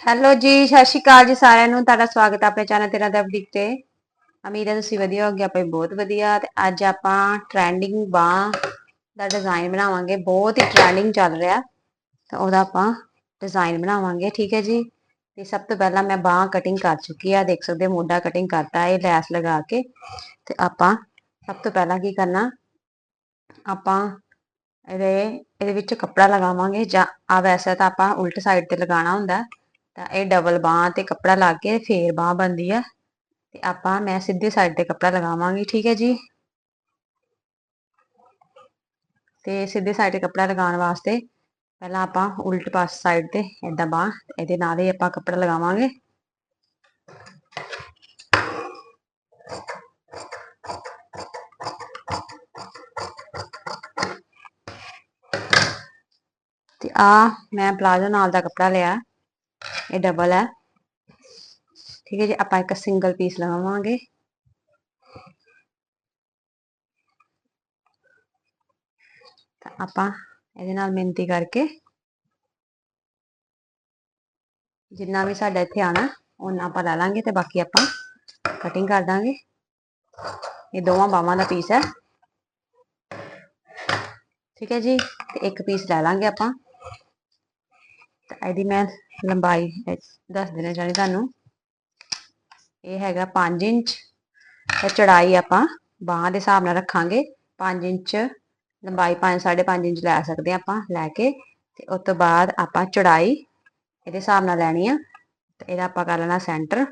Hello ਜੀ, ਸਤਿ ਸ਼੍ਰੀ ਅਕਾਲ ਜੀ ਸਾਰਿਆਂ ਨੂੰ। ਤੁਹਾਡਾ ਸਵਾਗਤ ਹੈ ਆਪਣੇ ਚੈਨਲ ਤੇਰਾ ਦਾ ਤੇ। ਉਮੀਦ ਹੈ ਤੁਸੀਂ ਵਧੀਆ ਹੋਗੇ ਆਪਾਂ ਬਹੁਤ ਵਧੀਆ। ਤੇ ਅੱਜ ਆਪਾਂ ਟ੍ਰੈਂਡਿੰਗ ਬਾਹ ਦਾ ਡਿਜ਼ਾਈਨ ਬਣਾਵਾਂਗੇ। ਬਹੁਤ ਹੀ ਟ੍ਰੈਂਡਿੰਗ ਚੱਲ ਰਿਹਾ। ਤਾਂ ਉਹਦਾ ਆਪਾਂ ਡਿਜ਼ਾਈਨ ਬਣਾਵਾਂਗੇ, ਠੀਕ ਹੈ ਜੀ? ਤੇ ਸਭ ਤੋਂ ਪਹਿਲਾਂ ਮੈਂ ਬਾਹ ਕਟਿੰਗ ਕਰ ਚੁੱਕੀ ਆ। ਦੇਖ ਸਕਦੇ ਮੋਢਾ ਕਟਿੰਗ ਕਰਤਾ, ਇਹ ਲੈਸ ਲਗਾ ਕੇ। ਤੇ ਆਪਾਂ ਸਭ ਤੋਂ ਪਹਿਲਾਂ ਕੀ ਕਰਨਾ, ਆਪਾਂ ਇਹਦੇ ਇਹਦੇ ਵਿੱਚ ਕੱਪੜਾ ਲਗਾਵਾਂਗੇ। ਜਾਂ ਆ ਵੈਸੇ ਤਾਂ ਆਪਾਂ ਉਲਟ ਸਾਈਡ ਤੇ ਲਗਾਉਣਾ ਹੁੰਦਾ। ਤਾਂ ਇਹ ਡਬਲ ਬਾਹ ਤੇ ਕੱਪੜਾ ਲਾ ਕੇ ਫੇਰ ਬਾਹ ਬੰਦੀ ਆ ਤੇ ਆਪਾਂ ਮੈਂ ਸਿੱਧੀ ਸਾਈਡ ਤੇ ਕੱਪੜਾ ਲਗਾਵਾਂਗੀ, ਠੀਕ ਹੈ ਜੀ? ਤੇ ਸਿੱਧੇ ਸਾਈਡ ਤੇ ਕੱਪੜਾ ਲਗਾਉਣ ਵਾਸਤੇ ਪਹਿਲਾਂ ਆਪਾਂ ਉਲਟ ਪਾਸ ਸਾਈਡ ਤੇ ਇਦਾਂ ਬਾਹ, ਇਹਦੇ ਨਾਲ ਹੀ ਆਪਾਂ ਕੱਪੜਾ ਲਗਾਵਾਂਗੇ। ਤੇ ਆ ਮੈਂ ਪਲਾਜ਼ੋ ਨਾਲ ਦਾ ਕੱਪੜਾ ਲਿਆ। ਇਹ ਡਬਲ ਹੈ ਠੀਕ ਹੈ ਜੀ ਆਪਾਂ ਇੱਕ ਸਿੰਗਲ ਪੀਸ ਲਗਾਵਾਂਗੇ ਤਾਂ ਆਪਾਂ ਇਹਦੇ ਨਾਲ ਮਿਹਨਤੀ ਕਰਕੇ ਜਿੰਨਾ ਵੀ ਸਾਡਾ ਇੱਥੇ ਆਣਾ ਉਹਨਾਂ ਆਪਾਂ ਲੈ ਲਾਂਗੇ ਤੇ ਬਾਕੀ ਆਪਾਂ ਕਟਿੰਗ ਕਰ ਦਾਂਗੇ ਇਹ ਦੋਵਾਂ ਬਾਹਾਂ ਦਾ ਪੀਸ ਹੈ ਠੀਕ ਹੈ ਜੀ ਤੇ ਇੱਕ ਪੀਸ ਲੈ ਲਾਂਗੇ ਆਪਾਂ ਤਾਂ ਇਹਦੀ ਮੈਂ ਲੰਬਾਈ ਦੱਸ ਦੇਣਾ ਚਾਹਣੀ ਤੁਹਾਨੂੰ। ਇਹ ਹੈਗਾ 5 ਇੰਚ। ਤੇ ਚੜਾਈ ਆਪਾਂ ਬਾਹਾਂ ਦੇ ਹਿਸਾਬ ਨਾਲ ਰੱਖਾਂਗੇ। 5 ਇੰਚ ਲੰਬਾਈ 5 5.5 ਇੰਚ ਲੈ ਸਕਦੇ ਆਪਾਂ ਲੈ ਕੇ। ਤੇ ਉਸ ਤੋਂ ਬਾਅਦ ਆਪਾਂ ਚੜਾਈ ਇਹਦੇ ਹਿਸਾਬ ਨਾਲ ਲੈਣੀ ਆ। ਤੇ ਇਹਦਾ ਆਪਾਂ ਕਰ ਲੈਣਾ ਸੈਂਟਰ।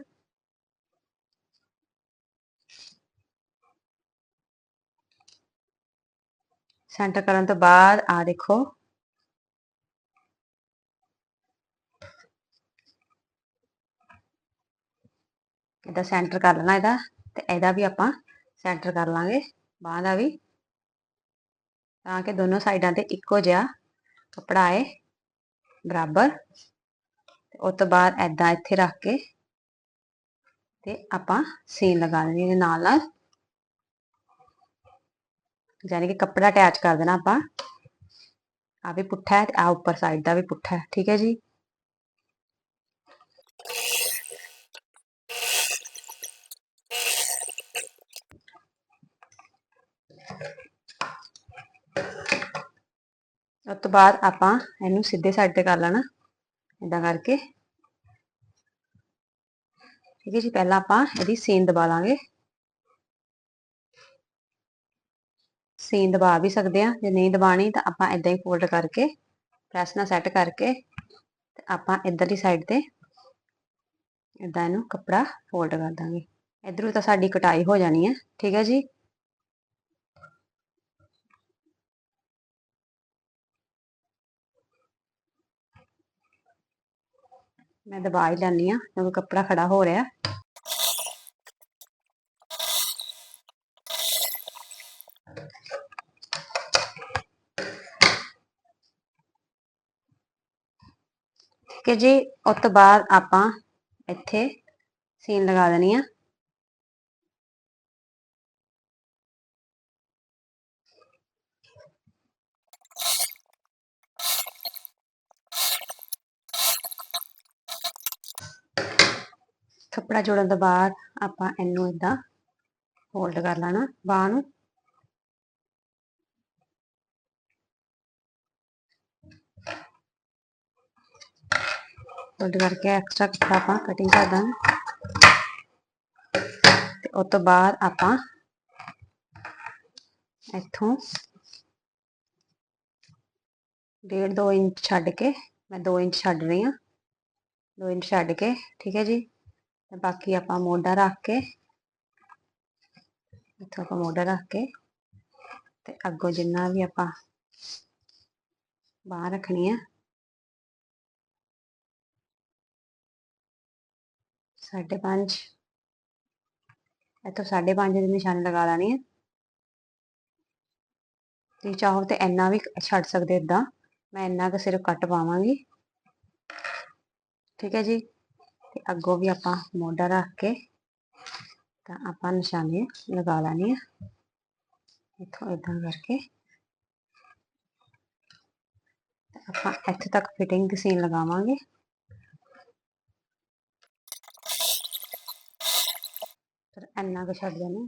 ਸੈਂਟਰ ਕਰਨ ਤੋਂ ਬਾਅਦ ਆ ਦੇਖੋ। ਇਹਦਾ ਸੈਂਟਰ ਕਰ ਲੈਣਾ ਇਹਦਾ ਤੇ ਇਹਦਾ ਵੀ ਆਪਾਂ ਸੈਂਟਰ ਕਰ ਲਾਂਗੇ। ਬਾਹ ਦਾ ਵੀ। ਤਾਂ ਕਿ ਦੋਨੋਂ ਸਾਈਡਾਂ ਤੇ ਇੱਕੋ ਜਿਹਾ ਕਪੜਾ ਆਏ। ਬਰਾਬਰ। ਤੇ ਉਸ ਤੋਂ ਬਾਅਦ ਐਦਾਂ ਇੱਥੇ ਰੱਖ ਕੇ ਤੇ ਆਪਾਂ ਸੀਨ ਲਗਾ ਦੇਣੀ ਇਹਦੇ ਨਾਲ ਨਾਲ। ਯਾਨੀ ਕਿ ਕੱਪੜਾ ਅਟੈਚ ਕਰ ਦੇਣਾ ਆਪਾਂ। ਆ ਵੀ ਪੁੱਠਾ ਹੈ ਤੇ ਆ ਉੱਪਰ ਸਾਈਡ ਦਾ ਵੀ ਪੁੱਠਾ ਹੈ। ਠੀਕ ਹੈ ਜੀ? ਉਸ ਤੋਂ ਬਾਅਦ ਆਪਾਂ ਇਹਨੂੰ ਸਿੱਧੇ ਸਾਈਡ ਤੇ ਕਰ ਲੈਣਾ ਇਦਾਂ ਕਰਕੇ। ਠੀਕ ਹੈ ਜੀ, ਪਹਿਲਾਂ ਆਪਾਂ ਇਹਦੀ ਸੀਨ ਦਬਾ ਲਾਂਗੇ। ਸੀਨ ਦਬਾ ਵੀ ਸਕਦੇ ਆ ਜੇ ਨਹੀਂ ਦਬਾਣੀ ਤਾਂ ਆਪਾਂ ਇਦਾਂ ਹੀ ਫੋਲਡ ਕਰਕੇ ਪ੍ਰੈਸ ਨਾਲ ਸੈੱਟ ਕਰਕੇ ਤੇ ਆਪਾਂ ਇਧਰਲੀ ਸਾਈਡ ਤੇ ਇਦਾਂ ਇਹਨੂੰ ਕੱਪੜਾ ਫੋਲਡ ਕਰ ਦਾਂਗੇ। ਇਧਰੋਂ ਤਾਂ ਸਾਡੀ ਕਟਾਈ ਹੋ ਜਾਣੀ ਹੈ, ਠੀਕ ਹੈ ਜੀ। ਮੈਂ ਦਬਾ ਹੀ ਲੈਣੀ ਆ ਕਿਉਂਕਿ ਕੱਪੜਾ ਖੜਾ ਹੋ ਰਿਹਾ। ਕਿ ਜੀ, ਉਸ ਤੋਂ ਬਾਅਦ ਆਪਾਂ ਇੱਥੇ ਸੀਨ ਲਗਾ ਦੇਣੀ ਆ। ਕੱਪੜਾ ਜੋੜਨ ਤੋਂ ਬਾਅਦ ਆਪਾਂ ਇਹਨੂੰ ਇਦਾਂ ਫੋਲਡ ਕਰ ਲੈਣਾ, ਬਾਹ ਨੂੰ। ਫੋਲਡ ਕਰਕੇ ਐਕਸਟਰਾ ਕੱਪੜਾ ਆਪਾਂ ਕਟਿੰਗ ਕਰ ਦਾਂਗੇ। ਤੇ ਉਸ ਤੋਂ ਬਾਅਦ ਆਪਾਂ ਇੱਥੋਂ ਡੇਢ 2 ਇੰਚ ਛੱਡ ਕੇ, ਮੈਂ 2 ਇੰਚ ਛੱਡ ਰਹੀ ਹਾਂ। 2 ਇੰਚ ਛੱਡ ਕੇ, ਠੀਕ ਹੈ ਜੀ? ਤੇ ਬਾਕੀ ਆਪਾਂ ਮੋਢਾ ਰੱਖ ਕੇ, ਇੱਥੋਂ ਆਪਾਂ ਮੋਢਾ ਰੱਖ ਕੇ ਤੇ ਅੱਗੋਂ ਜਿੰਨਾ ਵੀ ਆਪਾਂ ਬਾਹਰ ਰੱਖਣੀ ਆ, ਸਾਢੇ ਪੰਜ, ਇੱਥੋਂ ਸਾਢੇ ਪੰਜ ਦੀ ਨਿਸ਼ਾਨੀ ਲਗਾ ਲੈਣੀ ਹੈ ਤੁਸੀਂ ਚਾਹੋ ਤੇ ਇੰਨਾ ਵੀ ਛੱਡ ਸਕਦੇ ਇਦਾਂ ਮੈਂ ਇੰਨਾ ਕੁ ਸਿਰਫ ਕੱਟ ਪਾਵਾਂਗੀ। ਠੀਕ ਹੈ ਜੀ? ਤੇ ਅੱਗੋਂ ਵੀ ਆਪਾਂ ਮੋਢਾ ਰੱਖ ਕੇ ਤਾਂ ਆਪਾਂ ਨਿਸ਼ਾਨੇ ਲਗਾ ਲੈਣੀ ਆ ਇਥੋਂ ਇਦਾਂ ਕਰਕੇ ਆਪਾਂ ਇੱਥੇ ਤੱਕ ਫਿਟਿੰਗ ਦੀ ਸੀਨ ਲਗਾਵਾਂਗੇ। ਫਿਰ ਇੰਨਾ ਕੁ ਛੱਡ ਦੇਣਾ।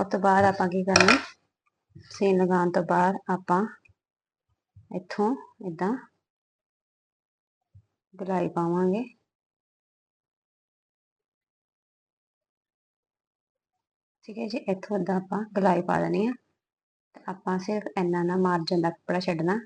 ਉਸ ਤੋਂ ਬਾਅਦ ਆਪਾਂ ਕੀ ਕਰਨਾ? ਸੀਨ ਲਗਾਉਣ ਤੋਂ ਬਾਅਦ ਆਪਾਂ ਇੱਥੋਂ ਇਦਾਂ ਗਲਾਈ ਪਾਵਾਂਗੇ। ਠੀਕ ਹੈ ਜੀ, ਇੱਥੋਂ ਇਦਾਂ ਆਪਾਂ ਗਲਾਈ ਪਾ ਦੇਣੀ ਆ। ਆਪਾਂ ਸਿਰਫ ਇੰਨਾ ਨਾ ਮਾਰਜਨ ਦਾ ਕੱਪੜਾ ਛੱਡਣਾ।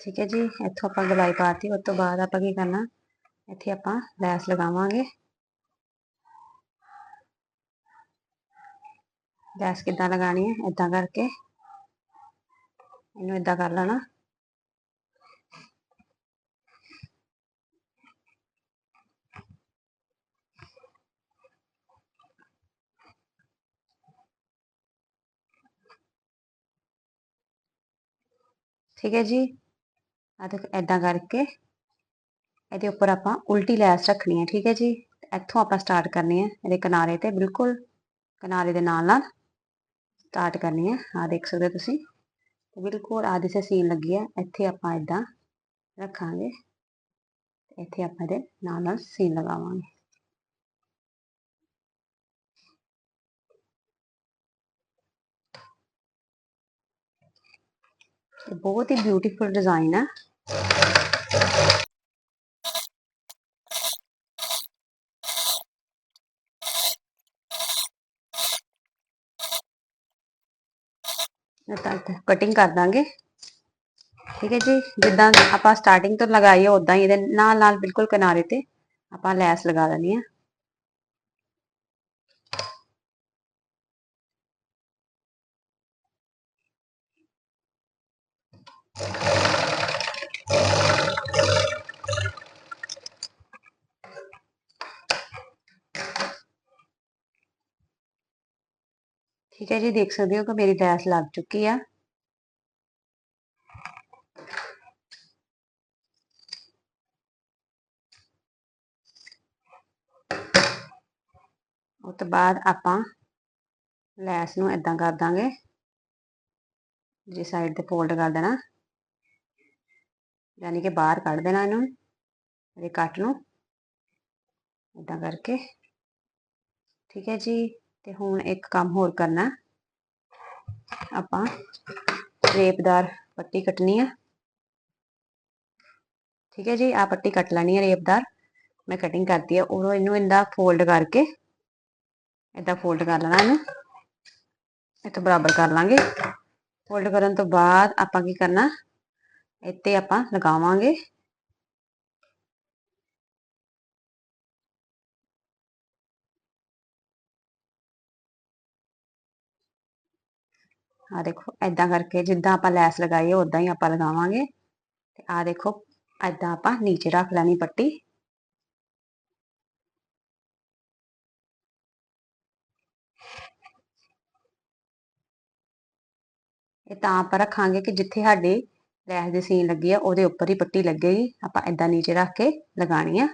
ਠੀਕ ਹੈ ਜੀ ਇੱਥੋਂ ਆਪਾਂ ਗਲਾਈ ਪਾਤੀ ਉਸ ਤੋਂ ਬਾਅਦ ਆਪਾਂ ਕੀ ਕਰਨਾ ਇੱਥੇ ਆਪਾਂ ਲੈਸ ਲਗਾਵਾਂਗੇ ਲੈਸ ਕਿੱਦਾਂ ਲਗਾਣੀ ਹੈ ਇਦਾਂ ਕਰਕੇ ਇਹਨੂੰ ਇਦਾਂ ਕਰ ਲੈਣਾ ਠੀਕ ਹੈ ਜੀ ਆ ਦੇਖੋ ਇਦਾਂ ਕਰਕੇ ਇਹਦੇ ਉੱਪਰ ਆਪਾਂ ਉਲਟੀ ਲੈਸ ਰੱਖਣੀ ਹੈ, ਠੀਕ ਹੈ ਜੀ? ਇੱਥੋਂ ਆਪਾਂ ਸਟਾਰਟ ਕਰਨੀ ਹੈ, ਇਹਦੇ ਕਿਨਾਰੇ ਤੇ ਬਿਲਕੁਲ ਕਿਨਾਰੇ ਦੇ ਨਾਲ ਨਾਲ ਸਟਾਰਟ ਕਰਨੀ ਹੈ। ਆ ਦੇਖ ਸਕਦੇ ਹੋ ਤੁਸੀਂ? ਬਿਲਕੁਲ ਆਦੀ ਸੇ ਸੀਨ ਲੱਗੀ ਹੈ, ਇੱਥੇ ਆਪਾਂ ਇਦਾਂ ਰੱਖਾਂਗੇ। ਇੱਥੇ ਆਪਾਂ ਇਹਦੇ ਨਾਲ ਨਾਲ ਸੀਨ ਲਗਾਵਾਂਗੇ। ਬਹੁਤ ਹੀ ਬਿਊਟੀਫੁਲ ਡਿਜ਼ਾਈਨ ਹੈ। ਤਾਂ ਕਟਿੰਗ ਕਰ ਦਾਂਗੇ ਠੀਕ ਹੈ ਜੀ ਜਿੱਦਾਂ ਆਪਾਂ ਸਟਾਰਟਿੰਗ ਤੋਂ ਲਗਾਈ ਹੈ ਉਦਾਂ ਹੀ ਇਹਦੇ ਨਾਲ ਨਾਲ ਬਿਲਕੁਲ ਕਿਨਾਰੇ ਤੇ ਆਪਾਂ ਲੈਸ ਲਗਾ ਦੇਣੀ ਹੈ ਠੀਕ ਹੈ ਜੀ ਦੇਖ ਸਕਦੇ ਹੋ ਕਿ ਮੇਰੀ ਲੈਸ ਲੱਗ ਚੁੱਕੀ ਆ ਉਸ ਤੋਂ ਬਾਅਦ ਆਪਾਂ ਲੈਸ ਨੂੰ ਇਦਾਂ ਕਰ ਦਾਂਗੇ ਜੀ ਸਾਈਡ ਤੇ ਫੋਲਡ ਕਰ ਦੇਣਾ ਯਾਨੀ ਕਿ ਬਾਹਰ ਕੱਢ ਦੇਣਾ ਇਹਨੂੰ ਇਹਦੇ ਕੱਟ ਨੂੰ ਇਦਾਂ ਕਰਕੇ ਠੀਕ ਹੈ ਜੀ ਤੇ ਹੁਣ ਇੱਕ ਕੰਮ ਹੋਰ ਕਰਨਾ। ਆਪਾਂ ਰੇਪਦਾਰ ਪੱਟੀ ਕੱਟਣੀ ਆ। ਠੀਕ ਹੈ ਜੀ ਆ ਪੱਟੀ ਕੱਟ ਲੈਣੀ ਹੈ ਰੇਪਦਾਰ। ਮੈਂ ਕਟਿੰਗ ਕਰਤੀ ਹੈ ਉਦੋਂ ਇਹਨੂੰ ਇੰਦਾ ਫੋਲਡ ਕਰਕੇ ਇਦਾਂ ਫੋਲਡ ਕਰ ਲੈਣਾ ਇਹਨੂੰ। ਇੱਥੇ ਬਰਾਬਰ ਕਰ ਲਾਂਗੇ। ਫੋਲਡ ਕਰਨ ਤੋਂ ਬਾਅਦ ਆਪਾਂ ਕੀ ਕਰਨਾ, ਇੱਥੇ ਆਪਾਂ ਲਗਾਵਾਂਗੇ। ਆ ਦੇਖੋ ਐਦਾਂ ਕਰਕੇ ਜਿੱਦਾਂ ਆਪਾਂ ਲੈਸ ਲਗਾਈ ਹੈ ਉਦਾਂ ਹੀ ਆਪਾਂ ਲਗਾਵਾਂਗੇ। ਤੇ ਆ ਦੇਖੋ ਐਦਾਂ ਆਪਾਂ ਨੀਚੇ ਰੱਖ ਲੈਣੀ ਪੱਟੀ। ਇਹ ਤਾਂ ਆਪਾਂ ਰੱਖਾਂਗੇ ਕਿ ਜਿੱਥੇ ਸਾਡੀ ਲੈਸ ਦੀ ਸੀਨ ਲੱਗੀ ਆ, ਉਹਦੇ ਉੱਪਰ ਹੀ ਪੱਟੀ ਲੱਗੇਗੀ। ਆਪਾਂ ਐਦਾਂ ਨੀਚੇ ਰੱਖ ਕੇ ਲਗਾਣੀ ਆ।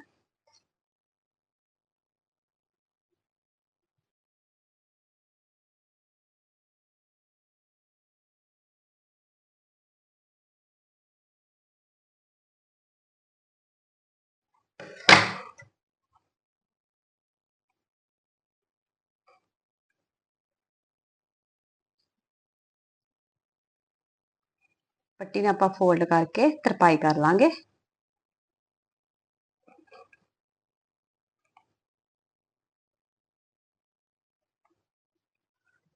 ਪੱਟੀ ਨੂੰ ਆਪਾਂ ਫੋਲਡ ਕਰਕੇ ਤਰਪਾਈ ਕਰ ਲਾਂਗੇ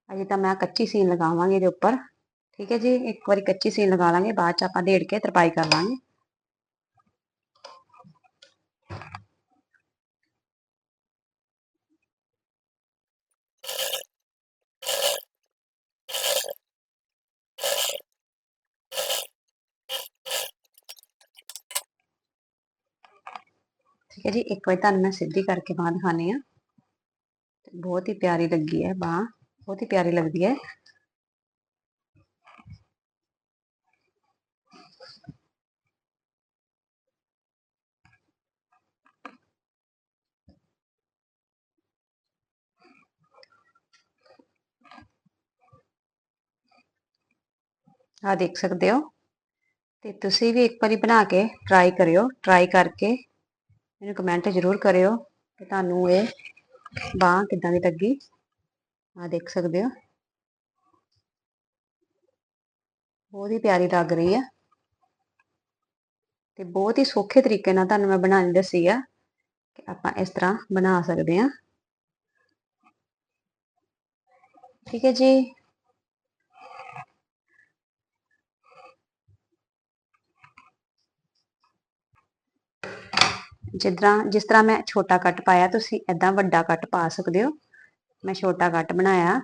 ਅਜੇ ਤਾਂ ਮੈਂ ਕੱਚੀ ਸੀਨ ਲਗਾਵਾਂਗੀ ਇਹਦੇ ਉੱਪਰ ਠੀਕ ਹੈ ਜੀ ਇੱਕ ਵਾਰੀ ਕੱਚੀ ਸੀਨ ਲਗਾ ਲਾਂਗੇ ਬਾਅਦ ਚ ਆਪਾਂ ਢੇੜ ਕੇ ਤਰਪਾਈ ਕਰ ਲਾਂਗੇ ਠੀਕ ਹੈ ਜੀ, ਇੱਕ ਵਾਰੀ ਤੁਹਾਨੂੰ ਮੈਂ ਸਿੱਧੀ ਕਰਕੇ ਬਾਹਰ ਦਿਖਾਣੀ ਆ ਬਹੁਤ ਹੀ ਪਿਆਰੀ ਲੱਗੀ ਹੈ ਬਾਹ, ਬਹੁਤ ਹੀ ਪਿਆਰੀ ਲੱਗਦੀ ਹੈ। ਆ ਦੇਖ ਸਕਦੇ ਹੋ? ਤੇ ਤੁਸੀਂ ਵੀ ਇੱਕ ਵਾਰੀ ਬਣਾ ਕੇ ਟਰਾਈ ਕਰਿਓ ਟਰਾਈ ਕਰਕੇ ਮੈਨੂੰ ਕਮੈਂਟ ਜ਼ਰੂਰ ਕਰਿਓ ਕਿ ਤੁਹਾਨੂੰ ਇਹ ਬਾਹ ਕਿੱਦਾਂ ਦੀ ਲੱਗੀ। ਆ ਦੇਖ ਸਕਦੇ ਹੋ। ਬਹੁਤ ਹੀ ਪਿਆਰੀ ਲੱਗ ਰਹੀ ਆ। ਤੇ ਬਹੁਤ ਹੀ ਸੌਖੇ ਤਰੀਕੇ ਨਾਲ ਤੁਹਾਨੂੰ ਮੈਂ ਬਣਾਉਣੀ ਦੱਸੀ ਆ ਕਿ ਆਪਾਂ ਇਸ ਤਰ੍ਹਾਂ ਬਣਾ ਸਕਦੇ ਹਾਂ ਠੀਕ ਹੈ ਜੀ। ਜਿੱਦਾਂ, ਜਿਸ ਤਰ੍ਹਾਂ ਮੈਂ ਛੋਟਾ ਕੱਟ ਪਾਇਆ, ਤੁਸੀਂ ਐਦਾਂ ਵੱਡਾ ਕੱਟ ਪਾ ਸਕਦੇ ਹੋ। ਮੈਂ ਛੋਟਾ ਕੱਟ ਬਣਾਇਆ।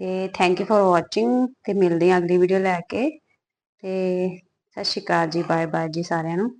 ਤੇ ਥੈਂਕ ਯੂ ਫॉर ਵਾਚਿੰਗ ਤੇ ਮਿਲਦੇ ਹਾਂ ਅਗਲੀ ਵੀਡੀਓ ਲੈ ਕੇ। ਤੇ ਸਤਿ ਸ਼੍ਰੀ ਅਕਾਲ ਜੀ ਬਾਏ ਬਾਏ ਜੀ ਸਾਰਿਆਂ ਨੂੰ।